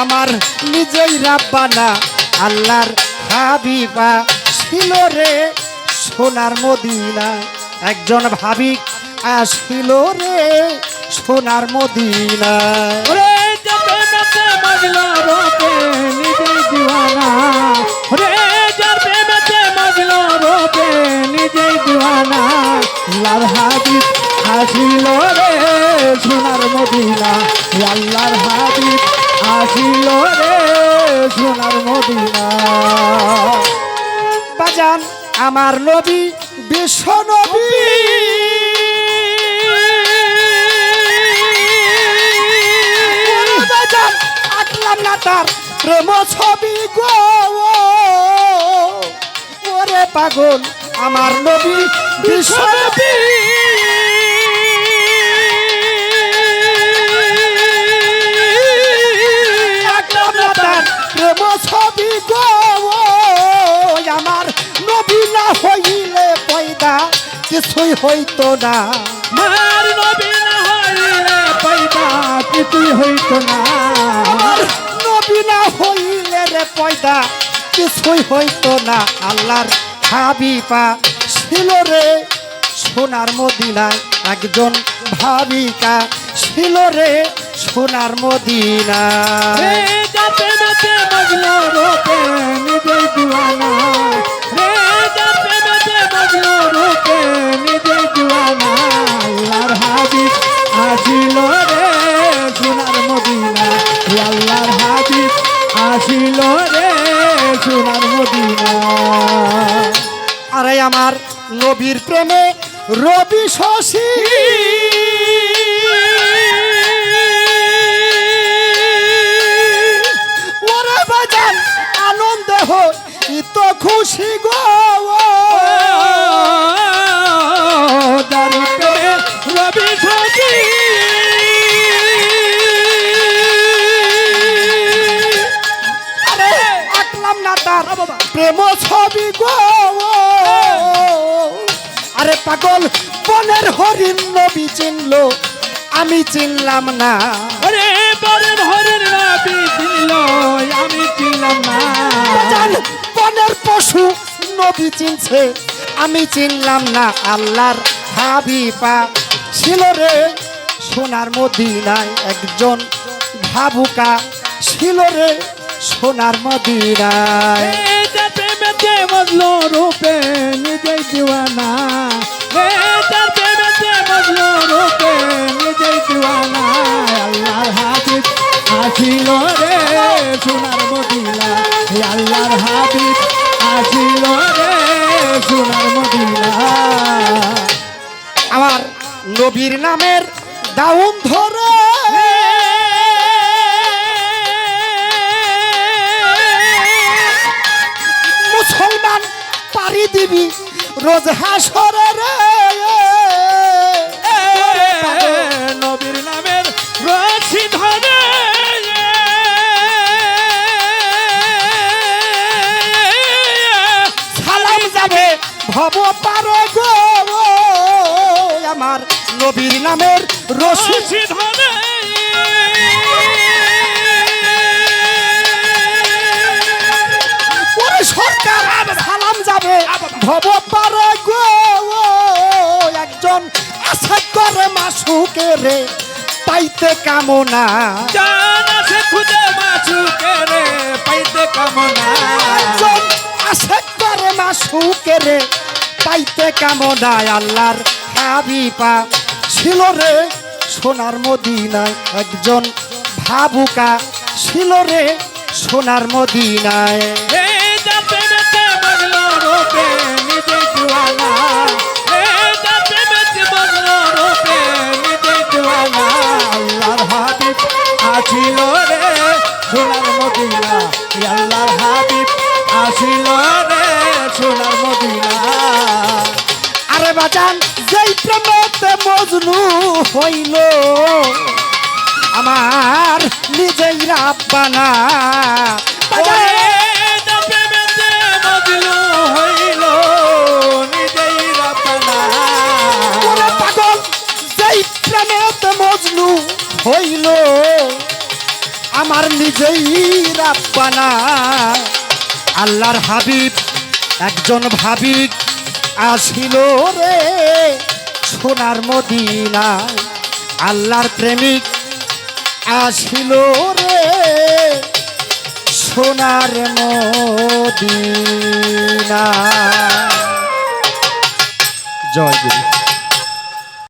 আমার নিজেই রাব্বানা, আল্লাহর হাবিবা ছিল রে সোনার মদিনা। একজন ভাবিক আসছিল রে সোনার মদিনা। আল্লাহর হাবিব আসিল রে, সোনার মদিনা। আল্লাহর হাবিব আসিল রে, সোনার মদিনা। বাজান, আমার নবী, বিশ্ব নবী। আটলাম না তার প্রেম ছবি গো। ওরে পাগল, আমার নবী বিশ্ব নবী আটলাম না তার প্রেম ছবি গো আমার নবী না হইলে পয়দা কিছুই হইতো না। মার নবী না হইলে পয়দা কিছুই হইতো না। নবী না হইলে রে পয়দা কিছুই হইতো না। আল্লাহর হাবিবা। ছিল রে সোনার মদিনায় একজন ভাবিকা ছিল রে সোনার মদিনা রে যাতে নাতে মজলো রূপে নিজে দিওয়ানা রে যাতে নাতে মজলো রূপে নিজে দিওয়ানা আল্লাহর হাবিব আসিল রে সোনার মদিনা হে আল্লাহর হাবিব আসিল রে সোনার মদিনা আরে আমার নবীর প্রেমে রবি শশী। ওরে বাজান, আনন্দ হই তো খুশি গো। রবি প্রেম ছবি গো। আরে পাগল বনের হরিণ নবী চিনলো আমি চিনলাম না। ওরে বরের হরের রবি চিনল আমি চিনলাম না। বনের পশু নবী চিনছে আমি চিনলাম না। আল্লাহর হাবিবা ছিল রে সোনার মদিনায় একজন ভাবুকা ছিল রে সোনার মদিনায়। রূপে নিজেই দিওয়ানা আসিল রে সোনার মদিনা হে আল্লাহর হাবিব আসিল রে সোনার মদিনা। আমার নবীর নামের দাউন ধরে। মুসলমান পারি দিবি রোজ হাসরে নবীর নামের রশি ভব পারে গো আমার নবীর নামের রশি ধরে সরকার সালাম যাবে। ভব পারে গো একজন আশা করে মাসুকে রে পাইতে কামনা। জান আছে খুদে মাছুকে রে পাইতে কামনা। একজন আশা করে মাসুকে রে পাইতে কামনায় আল্লাহর হাবিপা ছিল রে সোনার মদিনায় একজন ভাবুকা। ছিল রে সোনার মদিনায়। বাজান যেই প্রেমেতে মজনু হইল আমার নিজেই রাব্বানা পাগল যেই প্রেমেতে মজনু হইল আমার নিজেই রাব্বানা আল্লাহর হাবিব একজন ভাবিক আসিল রে সোনার মদিনা আল্লাহর প্রেমিক আসিল রে সোনার মদিনা জয় গুরু।